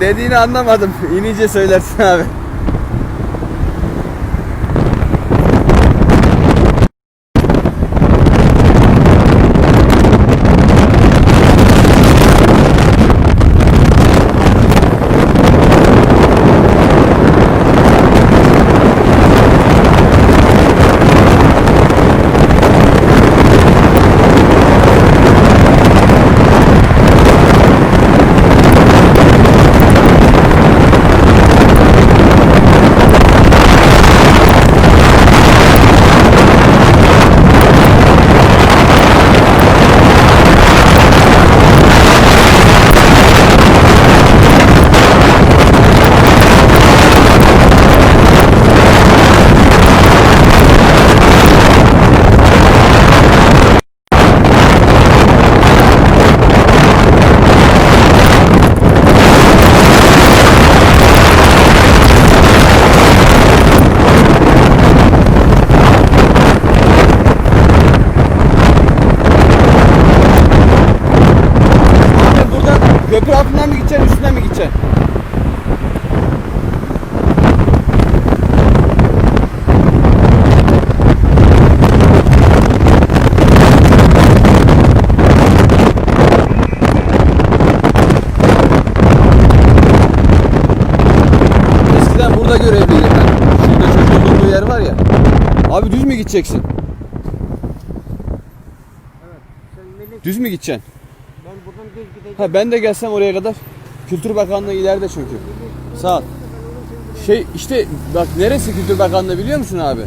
Dediğini anlamadım. İnince söylersin. Abi buradan köprü altından mı gideceksin üstünden mi gideceksin? Eskiden burada görevliydim ben. Şurada çocuğun olduğu yer var ya. Abi düz mü gideceksin? Evet. Düz mü gideceksin? Ben buradan düz gideceğim. Ha ben de gelsem oraya kadar. Kültür Bakanlığı ileride çünkü. Sağ ol. Şey işte bak neresi Kültür Bakanlığı biliyor musun abi?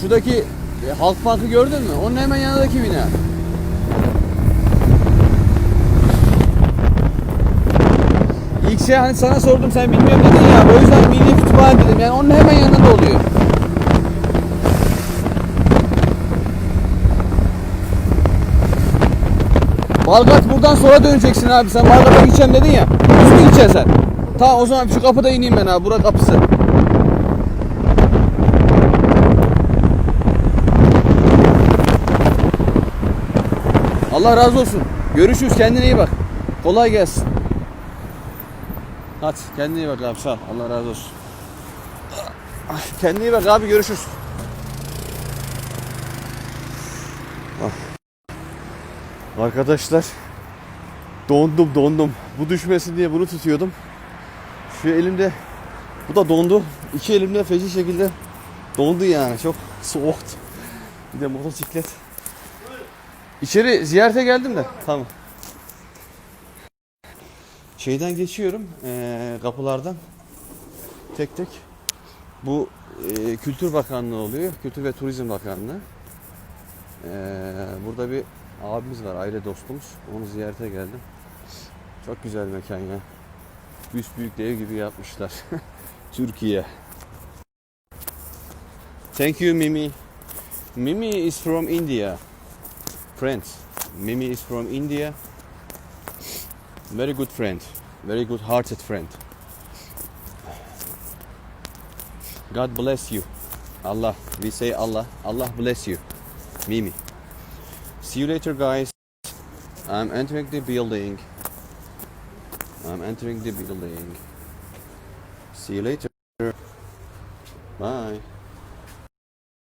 Şuradaki e, Halk Bankı gördün mü? Onun hemen yanındaki bina. İlk şey hani sana sordum sen bilmiyorum dedin ya. O yüzden Milli Kütüphane dedim. Yani onun hemen yanında oluyor. Balgat buradan sonra döneceksin abi. Sen Balgat'a gideceğim dedin ya. Mü gideceksin sen? Tamam o zaman şu kapıda ineyim ben abi. Bura kapısı. Allah razı olsun. Görüşürüz. Kendine iyi bak. Kolay gelsin. Hadi kendine iyi bak abi. Sağ ol. Allah razı olsun. Kendine iyi bak abi. Görüşürüz. Arkadaşlar dondum dondum. Bu düşmesin diye bunu tutuyordum. Şu elimde bu da dondu. İki elimde feci şekilde dondu yani. Çok soğuktu. Bir de motosiklet. İçeri ziyarete geldim de. Tamam. Şeyden geçiyorum. eee, kapılardan. Tek tek. Bu eee, Kültür Bakanlığı oluyor. Kültür ve Turizm Bakanlığı. Eee, burada bir abimiz var, aile dostumuz. Onu ziyarete geldim. Çok güzel mekan ya. Büyük ev gibi yapmışlar. Türkiye. Thank you Mimi. Mimi is from India. Friends. Mimi is from India. Very good friend. Very good hearted friend. God bless you. Allah. We say Allah. Allah bless you. Mimi. See you later, guys. I'm entering the building. I'm entering the building. See you later. Bye.